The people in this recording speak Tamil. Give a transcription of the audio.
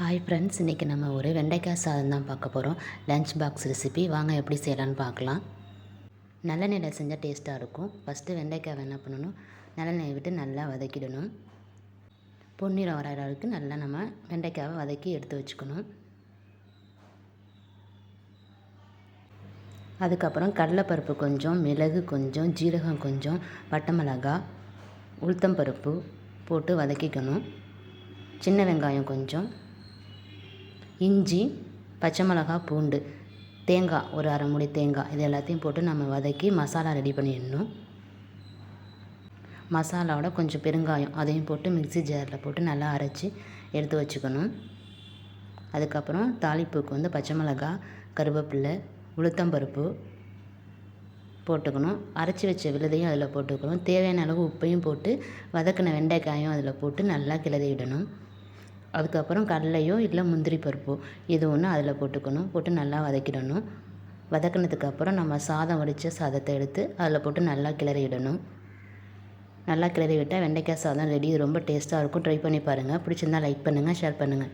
ஹாய் ஃப்ரெண்ட்ஸ் இன்றைக்கி நம்ம ஒரு வெண்டைக்காய் சாதம் தான் பார்க்க போகிறோம் லஞ்ச் பாக்ஸ் ரெசிபி வாங்க எப்படி செய்யலான்னு பார்க்கலாம். நல்லெண்ணெயில் செஞ்சால் டேஸ்ட்டாக இருக்கும். ஃபஸ்ட்டு வெண்டைக்காய் என்ன பண்ணணும். நல்லெண்ணெயை விட்டு நல்லா வதக்கிடணும். பொன்னிறம் வர அளவுக்கு நல்லா நம்ம வெண்டைக்காவை வதக்கி எடுத்து வச்சுக்கணும். அதுக்கப்புறம் கடலைப்பருப்பு கொஞ்சம் மிளகு கொஞ்சம் ஜீரகம் கொஞ்சம் பட்டை மிளகாய் உளுத்தம்பருப்பு போட்டு வதக்கிக்கணும். சின்ன வெங்காயம் கொஞ்சம். இஞ்சி பச்சை மிளகா பூண்டு தேங்காய் ஒரு அரை மூடி தேங்காய் இது எல்லாத்தையும் போட்டு நம்ம வதக்கி மசாலா ரெடி பண்ணிடணும். மசாலாவோட கொஞ்சம் பெருங்காயம் அதையும் போட்டு மிக்ஸி ஜாரில் போட்டு நல்லா அரைச்சி எடுத்து வச்சுக்கணும். அதுக்கப்புறம் தாளிப்புக்கு வந்து பச்சை மிளகா கருவேப்பில்லை உளுத்தம்பருப்பு போட்டுக்கணும். அரைச்சி வச்ச விழுதையும் அதில் போட்டுக்கணும். தேவையான அளவு உப்பையும் போட்டு வதக்கின வெண்டைக்காயும் அதில் போட்டு நல்லா கிளறி விடணும் அதுக்கப்புறம் கடலையோ இல்லை முந்திரி பருப்போ இது ஒன்று அதில் போட்டுக்கணும். போட்டு நல்லா வதக்கிடணும். வதக்கினதுக்கப்புறம் நம்ம சாதம் வடித்த சாதத்தை எடுத்து அதில் போட்டு நல்லா கிளறிடணும். நல்லா கிளறி விட்டால் வெண்டைக்காய் சாதம் ரெடி ரொம்ப டேஸ்ட்டாக இருக்கும். ட்ரை பண்ணி பாருங்கள் பிடிச்சிருந்தா லைக் பண்ணுங்கள் ஷேர் பண்ணுங்கள்